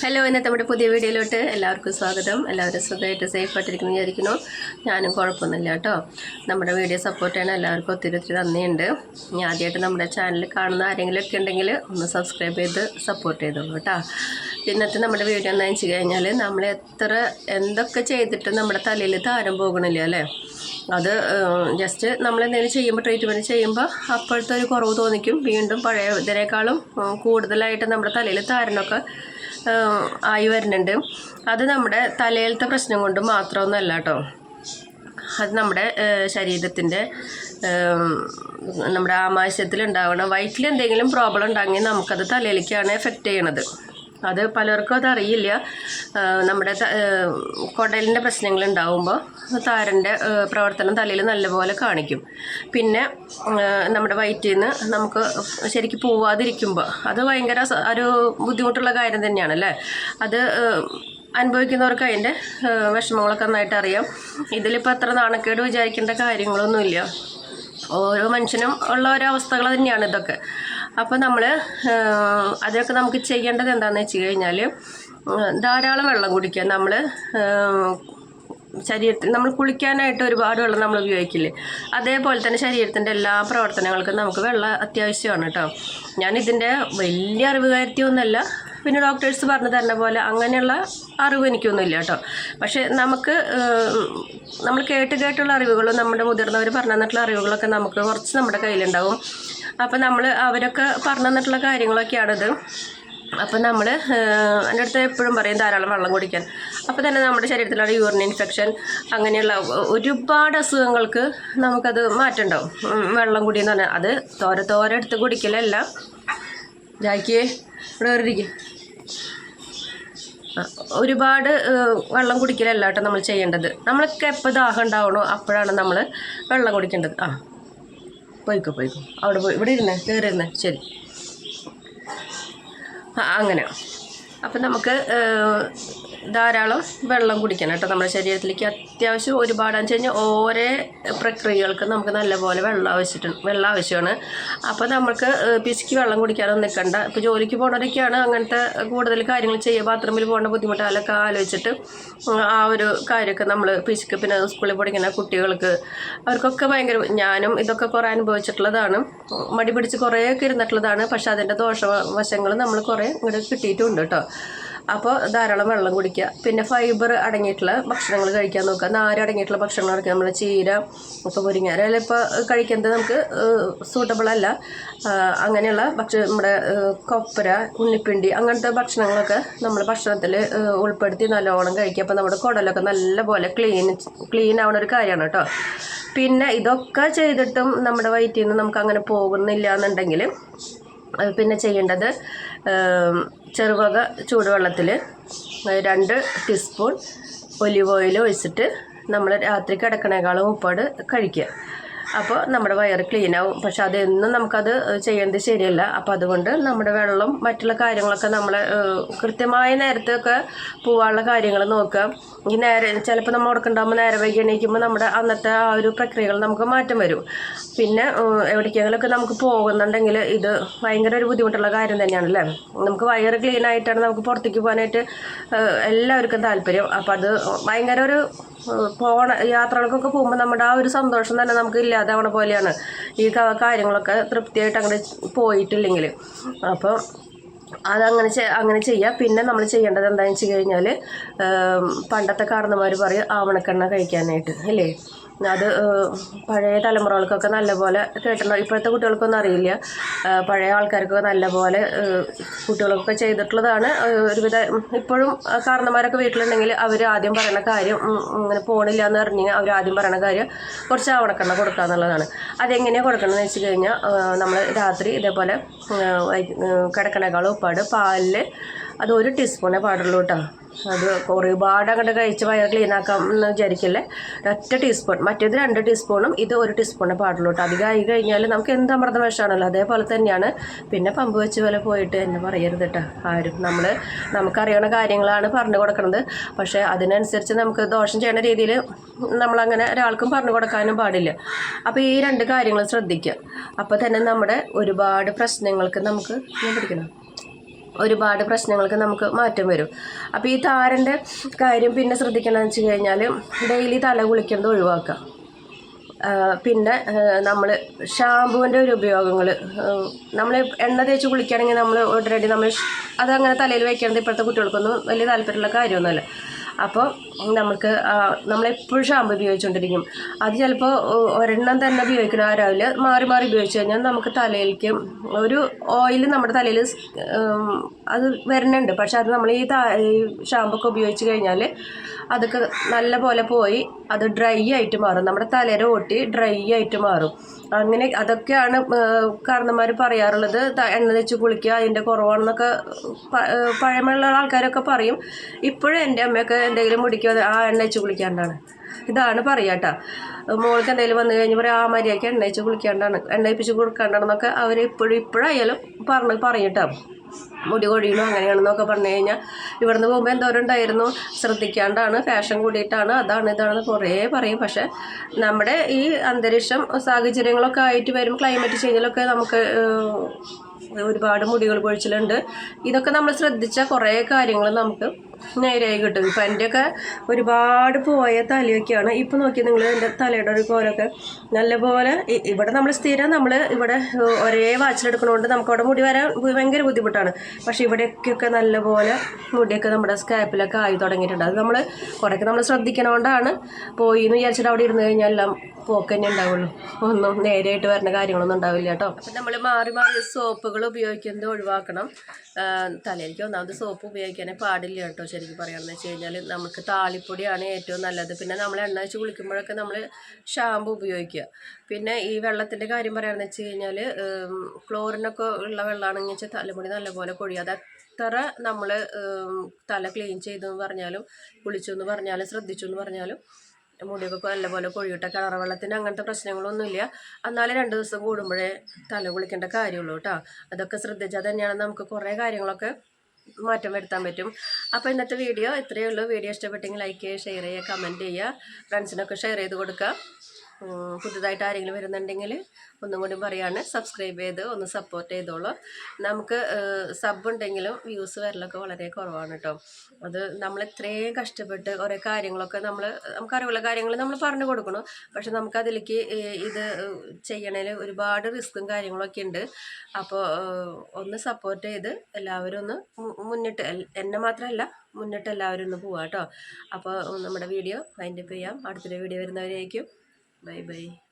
Hello ഇന്നത്തെ നമ്മുടെ പുതിയ വീഡിയോയിലോട്ട് എല്ലാവർക്കും സ്വാഗതം. എല്ലാവരും സുഖമായിട്ട് സേഫ് ആയിട്ടിരിക്കുന്നു വിചാരിക്കുന്നു. ഞാനും കുഴപ്പമൊന്നുമില്ല കേട്ടോ. നമ്മുടെ വീഡിയോ സപ്പോർട്ട് ചെയ്യാൻ എല്ലാവർക്കും ഒത്തിരി ഒത്തിരി നന്ദിയുണ്ട്. ഇനി ആദ്യമായിട്ട് നമ്മുടെ ചാനൽ കാണുന്ന ആരെങ്കിലും ഒക്കെ ഉണ്ടെങ്കിൽ ഒന്ന് സബ്സ്ക്രൈബ് ചെയ്ത് സപ്പോർട്ട് ചെയ്തോളൂ കേട്ടോ. ഇന്നത്തെ നമ്മുടെ വീഡിയോ എന്താ വെച്ച് കഴിഞ്ഞാൽ നമ്മൾ എത്ര എന്തൊക്കെ ചെയ്തിട്ട് നമ്മുടെ തലയിൽ താരം പോകണില്ല അല്ലേ? അത് ജസ്റ്റ് നമ്മൾ എന്തെങ്കിലും ചെയ്യുമ്പോൾ ട്രീറ്റ്മെന്റ് ചെയ്യുമ്പോൾ അപ്പോഴത്തെ ഒരു കുറവ് തോന്നിക്കും. വീണ്ടും പഴയ ഇതിനേക്കാളും കൂടുതലായിട്ട് നമ്മുടെ തലയിൽ താരനൊക്കെ ആയി വരുന്നുണ്ട്. അത് നമ്മുടെ തലയിലത്തെ പ്രശ്നം കൊണ്ട് മാത്രമൊന്നുമല്ല കേട്ടോ. അത് നമ്മുടെ ശരീരത്തിന്റെ നമ്മുടെ ആമാശയത്തിൽ ഉണ്ടാവണ വയറ്റിൽ എന്തെങ്കിലും പ്രോബ്ലം ഉണ്ടെങ്കിൽ നമുക്കത് തലയിലേക്കാണ് എഫക്റ്റ് ചെയ്യണത്. അത് പലർക്കും അതറിയില്ല നമ്മുടെ കുടലിന്റെ പ്രശ്നങ്ങൾ ഉണ്ടാവുമ്പോൾ താരന്റെ പ്രവർത്തനം തലയിൽ നല്ലപോലെ കാണിക്കും. പിന്നെ നമ്മുടെ വയറ്റിൽ നിന്ന് നമുക്ക് ശരിക്കും പോവാതിരിക്കുമ്പോൾ അത് ഭയങ്കര ഒരു ബുദ്ധിമുട്ടുള്ള കാര്യം തന്നെയാണ് അല്ലേ? അത് അനുഭവിക്കുന്നവർക്ക് അതിന്റെ വിഷമങ്ങളൊക്കെ നന്നായിട്ട് അറിയാം. ഇതിലിപ്പോൾ അത്ര നാണക്കേട് വിചാരിക്കേണ്ട കാര്യങ്ങളൊന്നുമില്ല. ഓരോ മനുഷ്യനും ഉള്ള ഓരോ അവസ്ഥകൾ തന്നെയാണ് ഇതൊക്കെ. അപ്പോൾ നമ്മൾ അതിനൊക്കെ നമുക്ക് ചെയ്യേണ്ടത് എന്താണെന്ന് വെച്ച് കഴിഞ്ഞാൽ ധാരാളം വെള്ളം കുടിക്കുക. നമ്മൾ ശരീരത്തിൽ നമ്മൾ കുളിക്കാനായിട്ട് ഒരുപാട് വെള്ളം നമ്മൾ ഉപയോഗിക്കില്ലേ? അതേപോലെ തന്നെ ശരീരത്തിന്റെ എല്ലാ പ്രവർത്തനങ്ങൾക്കും നമുക്ക് വെള്ളം അത്യാവശ്യമാണ് കേട്ടോ ഞാനിതിന്റെ വലിയ അറിവുകാരത്തിയൊന്നുമല്ല പിന്നെ ഡോക്ടേഴ്സ് പറഞ്ഞു തരുന്ന പോലെ അങ്ങനെയുള്ള അറിവ് എനിക്കൊന്നുമില്ല കേട്ടോ പക്ഷേ നമുക്ക് നമ്മൾ കേട്ട് കേട്ടുള്ള അറിവുകളും നമ്മുടെ മുതിർന്നവർ പറഞ്ഞു തന്നിട്ടുള്ള അറിവുകളൊക്കെ നമുക്ക് കുറച്ച് നമ്മുടെ കയ്യിലുണ്ടാവും. അപ്പം നമ്മൾ അവരൊക്കെ പറഞ്ഞു തന്നിട്ടുള്ള കാര്യങ്ങളൊക്കെയാണിത്. അപ്പം നമ്മൾ എന്റെ അടുത്ത് എപ്പോഴും പറയും ധാരാളം വെള്ളം കുടിക്കാൻ. അപ്പോൾ തന്നെ നമ്മുടെ ശരീരത്തിലുള്ള യൂറിൻ ഇൻഫെക്ഷൻ അങ്ങനെയുള്ള ഒരുപാട് അസുഖങ്ങൾക്ക് നമുക്കത് മാറ്റമുണ്ടാവും. വെള്ളം കുടി എന്ന് പറഞ്ഞാൽ അത് തോര തോര എടുത്ത് കുടിക്കലല്ല. ജാക്കിയെ ഇവിടെ ആ, ഒരുപാട് വെള്ളം കുടിക്കലല്ല കേട്ടോ നമ്മൾ ചെയ്യേണ്ടത്. നമ്മൾക്ക് എപ്പോൾ ദാഹം ഉണ്ടാവണോ അപ്പോഴാണ് നമ്മൾ വെള്ളം കുടിക്കേണ്ടത്. ആ. പോയിക്കോ പോയിക്കോ. അവിടെ പോയി. ഇവിടെ ഇരുന്നേ കയറി ഇരുന്നേ. ശരി. അങ്ങനെ അപ്പം നമുക്ക് ധാരാളം വെള്ളം കുടിക്കണം കേട്ടോ. നമ്മുടെ ശരീരത്തിലേക്ക് അത്യാവശ്യം ഒരുപാട് വെച്ച് കഴിഞ്ഞാൽ ഓരോ പ്രക്രിയകൾക്ക് നമുക്ക് നല്ലപോലെ വെള്ളം ആവശ്യമുണ്ട് വെള്ളം ആവശ്യമാണ്. അപ്പോൾ നമുക്ക് പിശുക്കി വെള്ളം കുടിക്കാനൊന്നും നിൽക്കണ്ട ഇപ്പോൾ ജോലിക്ക് പോകണവരൊക്കെയാണ് അങ്ങനത്തെ കൂടുതൽ കാര്യങ്ങൾ ചെയ്യുക. ബാത്റൂമിൽ പോകേണ്ട ബുദ്ധിമുട്ട് അതൊക്കെ ആലോചിച്ചിട്ട് ആ ഒരു കാര്യമൊക്കെ നമ്മൾ പിശുക്ക് പിന്നെ സ്കൂളിൽ പഠിക്കുന്ന കുട്ടികൾക്ക് അവർക്കൊക്കെ ഭയങ്കര ഞാനും ഇതൊക്കെ കുറേ അനുഭവിച്ചിട്ടുള്ളതാണ്. മടി പിടിച്ച് കുറേയൊക്കെ ഇരുന്നിട്ടുള്ളതാണ്. പക്ഷേ അതിന്റെ ദോഷവശങ്ങൾ നമ്മൾ കുറേ ഇങ്ങോട്ട് കിട്ടിയിട്ടുണ്ട് കേട്ടോ. അപ്പോൾ ധാരാളം വെള്ളം കുടിക്കുക. പിന്നെ ഫൈബർ അടങ്ങിയിട്ടുള്ള ഭക്ഷണങ്ങൾ കഴിക്കാൻ നോക്കുക. നാര് അടങ്ങിയിട്ടുള്ള ഭക്ഷണങ്ങൾ കഴിക്കുക നമ്മൾ ചീര ഇപ്പോൾ മുരിങ്ങയില ഇപ്പോൾ കഴിക്കുന്നത് നമുക്ക് സൂട്ടബിൾ അല്ല. അങ്ങനെയുള്ള ഭക്ഷ നമ്മുടെ കൊപ്പര ഉണ്ണിപ്പിണ്ടി അങ്ങനത്തെ ഭക്ഷണങ്ങളൊക്കെ നമ്മൾ ഭക്ഷണത്തിൽ ഉൾപ്പെടുത്തി നല്ലോണം കഴിക്കുക. അപ്പോൾ നമ്മുടെ കുടലൊക്കെ നല്ലപോലെ ക്ലീൻ ക്ലീൻ ആവുന്ന ഒരു കാര്യമാണ് കേട്ടോ. പിന്നെ ഇതൊക്കെ ചെയ്തിട്ടും നമ്മുടെ വയറ്റിൽ നിന്ന് നമുക്ക് അങ്ങനെ പോകുന്നില്ല എന്നുണ്ടെങ്കിൽ പിന്നെ ചെയ്യേണ്ടത് ചെറുവക ചൂടുവെള്ളത്തിൽ രണ്ട് ടീസ്പൂൺ ഒലിവ് ഓയിൽ ഒഴിച്ചിട്ട് നമ്മൾ രാത്രി കിടക്കണേക്കാളും ഉപ്പാട് കഴിക്കുക. അപ്പോൾ നമ്മുടെ വയറ് ക്ലീൻ ആവും. പക്ഷെ അതെന്നും നമുക്കത് ചെയ്യേണ്ടത് ശരിയല്ല. അപ്പോൾ അതുകൊണ്ട് നമ്മുടെ വെള്ളം മറ്റുള്ള കാര്യങ്ങളൊക്കെ നമ്മൾ കൃത്യമായ നേരത്തൊക്കെ പോകാനുള്ള കാര്യങ്ങൾ നോക്കുക. ഈ നേരെ ചിലപ്പോൾ നമ്മൾ ഉടക്കുണ്ടാകുമ്പോൾ നേരെ വൈകി എണീക്കുമ്പോൾ നമ്മുടെ അന്നത്തെ ആ ഒരു പ്രക്രിയകൾ നമുക്ക് മാറ്റം വരും. പിന്നെ എവിടേക്കെങ്കിലുമൊക്കെ നമുക്ക് പോകുന്നുണ്ടെങ്കിൽ ഇത് ഭയങ്കര ഒരു ബുദ്ധിമുട്ടുള്ള കാര്യം തന്നെയാണ് അല്ലേ നമുക്ക് വയറ് ക്ലീൻ ആയിട്ടാണ് നമുക്ക് പുറത്തേക്ക് പോകാനായിട്ട് എല്ലാവർക്കും താല്പര്യം. അപ്പോൾ അത് ഭയങ്കര ഒരു പോണ യാത്രകൾക്കൊക്കെ പോകുമ്പോൾ നമ്മുടെ ആ ഒരു സന്തോഷം തന്നെ നമുക്ക് ഇല്ലാതാവണ പോലെയാണ്. ഈ കാര്യങ്ങളൊക്കെ തൃപ്തിയായിട്ട് അങ്ങനെ പോയിട്ടില്ലെങ്കിൽ അപ്പോൾ അതങ്ങനെ അങ്ങനെ ചെയ്യുക പിന്നെ നമ്മൾ ചെയ്യേണ്ടത് എന്താണെന്ന് വെച്ച് കഴിഞ്ഞാൽ പണ്ടത്തെ കാരണന്മാർ പറയും ആവണക്കെണ്ണ കഴിക്കാനായിട്ട് അല്ലേ? അത് പഴയ തലമുറകൾക്കൊക്കെ നല്ലപോലെ കേട്ടിട്ടുണ്ടോ. ഇപ്പോഴത്തെ കുട്ടികൾക്കൊന്നും അറിയില്ല. പഴയ ആൾക്കാർക്കൊക്കെ നല്ലപോലെ കുട്ടികൾക്കൊക്കെ ചെയ്തിട്ടുള്ളതാണ്. ഒരുവിധ ഇപ്പോഴും കാരണന്മാരൊക്കെ വീട്ടിലുണ്ടെങ്കിൽ അവർ ആദ്യം പറയണ കാര്യം ഇങ്ങനെ പോണില്ല എന്ന് പറഞ്ഞാൽ അവർ ആദ്യം പറയണ കാര്യം കുറച്ച് ആവണക്കെണ്ണ കൊടുക്കുക എന്നുള്ളതാണ്. അതെങ്ങനെയാണ് കൊടുക്കണമെന്ന് വെച്ച് കഴിഞ്ഞാൽ നമ്മൾ രാത്രി ഇതേപോലെ കിടക്കണേക്കാളും ഉപ്പാട് പാലിൽ അത് ഒരു ടീസ്പൂണേ പാടുള്ളൂ കേട്ടോ. അത് ഒരുപാട് അങ്ങോട്ട് കഴിച്ച് വയർ ക്ലീൻ ആക്കാം എന്ന് വിചാരിക്കില്ലേ? ഒറ്റ ടീസ്പൂൺ മറ്റേത് രണ്ട് ടീസ്പൂണും ഇത് ഒരു ടീസ്പൂണേ പാടുള്ളൂ കേട്ടോ. ആയി കഴിഞ്ഞാൽ നമുക്ക് എന്ത് അമൃതം വിഷമാണല്ലോ അതേപോലെ തന്നെയാണ്. പിന്നെ പമ്പ് വെച്ച് പോലെ പോയിട്ട് എന്നെ പറയരുത് കേട്ടോ ആരും. നമ്മൾ നമുക്കറിയണ കാര്യങ്ങളാണ് പറഞ്ഞു കൊടുക്കുന്നത് പക്ഷേ അതിനനുസരിച്ച് നമുക്ക് ദോഷം ചെയ്യുന്ന രീതിയിൽ നമ്മളങ്ങനെ ഒരാൾക്കും പറഞ്ഞു കൊടുക്കാനും പാടില്ല. അപ്പോൾ ഈ രണ്ട് കാര്യങ്ങൾ ശ്രദ്ധിക്കുക. അപ്പോൾ തന്നെ നമ്മുടെ ഒരുപാട് പ്രശ്നങ്ങൾക്ക് നമുക്ക് ഞാൻ പിടിക്കണം. ഒരുപാട് പ്രശ്നങ്ങൾക്ക് നമുക്ക് മാറ്റം വരും. അപ്പോൾ ഈ താരന്റെ കാര്യം പിന്നെ ശ്രദ്ധിക്കണമെന്ന് വെച്ച് കഴിഞ്ഞാൽ ഡെയിലി തല കുളിക്കുന്നത് ഒഴിവാക്കുക. പിന്നെ നമ്മൾ ഷാമ്പുവിന്റെ ഒരു ഉപയോഗങ്ങൾ നമ്മൾ എണ്ണ തേച്ച് കുളിക്കുകയാണെങ്കിൽ നമ്മൾ ഓൾറെഡി നമ്മൾ അതങ്ങനെ തലയിൽ വയ്ക്കേണ്ടത് ഇപ്പോഴത്തെ കുട്ടികൾക്കൊന്നും വലിയ താല്പര്യമുള്ള കാര്യമൊന്നുമല്ല. അപ്പോൾ നമുക്ക് നമ്മളെപ്പോഴും ഷാമ്പു ഉപയോഗിച്ചുകൊണ്ടിരിക്കും അത് ചിലപ്പോൾ ഒരെണ്ണം തന്നെ ഉപയോഗിക്കണ. ആ രാവിലെ മാറി മാറി ഉപയോഗിച്ച് കഴിഞ്ഞാൽ നമുക്ക് തലയിലേക്ക് ഒരു ഓയിൽ നമ്മുടെ തലയിൽ അത് വരുന്നുണ്ട് പക്ഷെ അത് നമ്മൾ ഈ ഷാമ്പൊക്കെ ഉപയോഗിച്ച് കഴിഞ്ഞാൽ അതൊക്കെ നല്ല പോലെ പോയി അത് ഡ്രൈ ആയിട്ട് മാറും. നമ്മുടെ തലേര ഓട്ടി ഡ്രൈ ആയിട്ട് മാറും. അങ്ങനെ അതൊക്കെയാണ് കാരണന്മാർ പറയാറുള്ളത്. എണ്ണ തേച്ച് കുളിക്കുക അതിന്റെ കുറവാണെന്നൊക്കെ പഴമയുള്ള ആൾക്കാരൊക്കെ പറയും. ഇപ്പോഴും എന്റെ അമ്മയൊക്കെ എന്തെങ്കിലും മുടിക്കോ ആ എണ്ണ വെച്ച് കുളിക്കാണ്ടാണ് ഇതാണ് പറയാട്ടാ മോൾക്ക് എന്തെങ്കിലും വന്നു കഴിഞ്ഞ് പറയാം ആ മര്യാദയ്ക്ക് എണ്ണ വെച്ച് കുളിക്കാണ്ടാണ്. എണ്ണ വെപ്പിച്ച് കൊടുക്കാണ്ടാണെന്നൊക്കെ അവർ ഇപ്പോഴും ഇപ്പോഴായാലും പറഞ്ഞ് പറയട്ടോ മുടി കൊഴിയണു അങ്ങനെയാണെന്നൊക്കെ പറഞ്ഞു കഴിഞ്ഞാൽ ഇവിടുന്ന് പോകുമ്പോൾ എന്തോരം ഉണ്ടായിരുന്നു? ശ്രദ്ധിക്കാണ്ടാണ് ഫാഷൻ കൂടിയിട്ടാണ് അതാണ് ഇതാണെന്ന് കുറേ പറയും. പക്ഷേ നമ്മുടെ ഈ അന്തരീക്ഷം സാഹചര്യങ്ങളൊക്കെ ആയിട്ട് വരും ക്ലൈമറ്റ് ചേഞ്ചിലൊക്കെ നമുക്ക് ഒരുപാട് മുടികൾ കൊഴിച്ചിലുണ്ട്. ഇതൊക്കെ നമ്മൾ ശ്രദ്ധിച്ച കുറേ കാര്യങ്ങൾ നമുക്ക് നേരെയായി കിട്ടും. ഇപ്പം എന്റെയൊക്കെ ഒരുപാട് പോയ തലയൊക്കെയാണ്. ഇപ്പം നോക്കി നിങ്ങൾ എന്റെ തലയുടെ ഒരു കോലൊക്കെ നല്ലപോലെ ഇവിടെ നമ്മൾ സ്ഥിരം നമ്മൾ ഇവിടെ ഒരേ വാച്ചിലെടുക്കണോണ്ട് നമുക്ക് അവിടെ മുടി വരാൻ ഭയങ്കര ബുദ്ധിമുട്ടാണ്. പക്ഷേ ഇവിടെയൊക്കെ നല്ലപോലെ മുടിയൊക്കെ നമ്മുടെ സ്കാപ്പിലൊക്കെ ആയി തുടങ്ങിയിട്ടുണ്ട്. അത് നമ്മൾ കുറേയൊക്കെ നമ്മൾ ശ്രദ്ധിക്കണോണ്ടാണ് പോയി എന്ന് വിചാരിച്ചിട്ട് അവിടെ ഇരുന്ന് കഴിഞ്ഞാൽ എല്ലാം പോക്ക് തന്നെ ഉണ്ടാവുള്ളൂ. ഒന്നും നേരെയായിട്ട് വരുന്ന കാര്യങ്ങളൊന്നും ഉണ്ടാവില്ല കേട്ടോ. അപ്പം നമ്മൾ മാറി മാറി സോപ്പുകൾ ഉപയോഗിക്കുന്നത് ഒഴിവാക്കണം. തലയിലേക്ക് ഒന്നാമത് സോപ്പ് ഉപയോഗിക്കാനേ പാടില്ല കേട്ടോ. ശരിക്കും പറയുകയാണെന്ന് വെച്ച് കഴിഞ്ഞാൽ നമുക്ക് താളിപ്പൊടിയാണ് ഏറ്റവും നല്ലത്. പിന്നെ നമ്മൾ എണ്ണ വെച്ച് കുളിക്കുമ്പോഴൊക്കെ നമ്മൾ ഷാമ്പു ഉപയോഗിക്കുക. പിന്നെ ഈ വെള്ളത്തിന്റെ കാര്യം പറയുകയാണെന്ന് വെച്ച് കഴിഞ്ഞാൽ ക്ലോറിനൊക്കെ ഉള്ള വെള്ളമാണെങ്കിൽ വെച്ചാൽ തലമുടി നല്ലപോലെ കൊഴിയാതെ എത്ര നമ്മൾ തല ക്ലീൻ ചെയ്തു എന്ന് പറഞ്ഞാലും കുളിച്ചു എന്ന് പറഞ്ഞാലും ശ്രദ്ധിച്ചു എന്ന് പറഞ്ഞാലും മുടിയൊക്കെ നല്ലപോലെ കൊഴിയിട്ട കിണർ വെള്ളത്തിന് അങ്ങനത്തെ പ്രശ്നങ്ങളൊന്നുമില്ല എന്നാലും രണ്ട് ദിവസം കൂടുമ്പോഴേ തല കുളിക്കേണ്ട കാര്യമുള്ളൂ കേട്ടോ അതൊക്കെ ശ്രദ്ധിച്ചാൽ തന്നെയാണ് നമുക്ക് കുറേ കാര്യങ്ങളൊക്കെ മാറ്റം വരുത്താൻ പറ്റും. അപ്പോൾ ഇന്നത്തെ വീഡിയോ ഇത്രയേ ഉള്ളൂ. വീഡിയോ ഇഷ്ടപ്പെട്ടെങ്കിൽ ലൈക്ക് ചെയ്യുക ഷെയർ ചെയ്യുക. കമന്റ് ചെയ്യുക ഫ്രണ്ട്സിനൊക്കെ ഷെയർ ചെയ്ത് കൊടുക്കുക. പുതുതായിട്ട് ആരെങ്കിലും വരുന്നുണ്ടെങ്കിൽ ഒന്നും കൂടി പറയാണ്. സബ്സ്ക്രൈബ് ചെയ്ത് ഒന്ന് സപ്പോർട്ട് ചെയ്തോളൂ. നമുക്ക് സബ് ഉണ്ടെങ്കിലും വ്യൂസ് വരലൊക്കെ വളരെ കുറവാണ് കേട്ടോ അത് നമ്മൾ ഇത്രയും കഷ്ടപ്പെട്ട് കുറേ കാര്യങ്ങളൊക്കെ നമ്മൾ നമുക്കറിവുള്ള കാര്യങ്ങൾ നമ്മൾ പറഞ്ഞു കൊടുക്കണം. പക്ഷെ നമുക്ക് അതിലേക്ക് ഇത് ചെയ്യണതിൽ ഒരുപാട് റിസ്ക്കും കാര്യങ്ങളൊക്കെ ഉണ്ട്. അപ്പോൾ ഒന്ന് സപ്പോർട്ട് ചെയ്ത് എല്ലാവരും ഒന്ന് മുന്നിട്ട് എന്നെ മാത്രമല്ല മുന്നിട്ട് എല്ലാവരും ഒന്ന് പോവാം കേട്ടോ അപ്പോൾ നമ്മുടെ വീഡിയോ വൈൻഡപ്പ് ചെയ്യാം. അടുത്തൊരു വീഡിയോ വരുന്നവരേക്കും 拜拜。